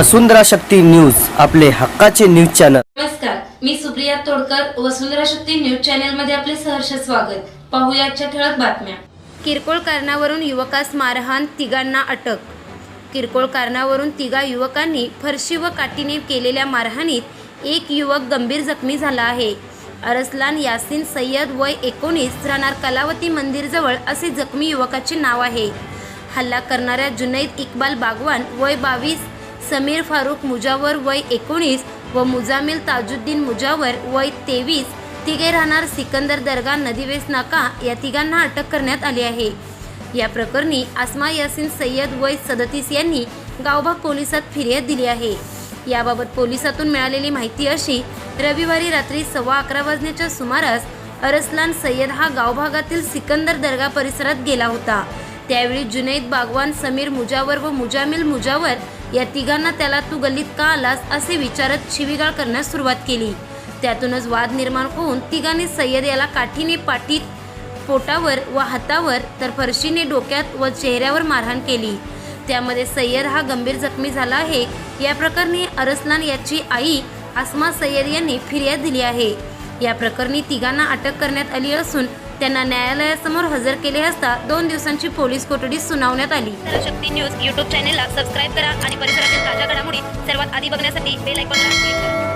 वसुंधरा Shakti news आपले हक्काचे news channel. नमस्कार मी सुप्रिया तोडकर वसुंधरा शक्ती न्यूज चॅनलमध्ये आपले सहर्ष स्वागत. पाहूया आजच्या ठळक बातम्या. किरकोळ कारणावरून युवकास मारहाण तिघांना अटक. किरकोळ कारणावरून तिघा युवकांनी फरशी व काठीने केलेल्या मारहाणीत एक युवक गंभीर जखमी झाला आहे. अरसलान यासिन सय्यद वय एकोणीस राहणार कलावती मंदिरजवळ असे जखमी युवकाचे नाव आहे. हल्ला करणाऱ्या जुनैद इक्बाल बागवान वय बावीस समीर फारूक मुजावर वय एकोणीस व मुजामिल ताजुद्दीन मुजावर वय तेवीस. तिघे राहणार सिकंदर दर्गा नदीवेस नाका या तिघांना अटक करण्यात आली आहे. या प्रकरणी आसमा यासिन सय्यद वय सदतीस यांनी गावभाग पोलिसात फिर्याद दिली आहे. याबाबत पोलिसातून मिळालेली माहिती अशी रविवारी रात्री सव्वा अकरा वाजण्याच्या सुमारास अरसलान सय्यद हा गावभागातील सिकंदर दर्गा परिसरात गेला होता. त्यावेळी जुनैद बागवान समीर मुजावर व मुजामिल मुजावर या तिघांना त्याला तू गल्लीत का आलास असे विचारत शिवीगाळ करण्यास सुरुवात केली. त्यातूनच वाद निर्माण होऊन तिघांनी सय्यद याला काठीने पाठीत पोटावर व हातावर तर फरशीने डोक्यात व चेहऱ्यावर मारहाण केली. त्यामध्ये सय्यद हा गंभीर जखमी झाला आहे. या प्रकरणी अरसलान याची आई आसमा सय्यद यांनी फिर्याद दिली आहे. या प्रकरणी तिघांना अटक करण्यात आली असून त्यांना न्यायालयासमोर हजर केले असता दोन दिवसांची पोलीस कोठडी सुनावण्यात आली. शक्ती न्यूज यूट्यूब चॅनेलला सबस्क्राईब करा आणि परिसरातील ताज्या घडामोडी सर्वात आधी बघण्यासाठी बेल आयकॉनला क्लिक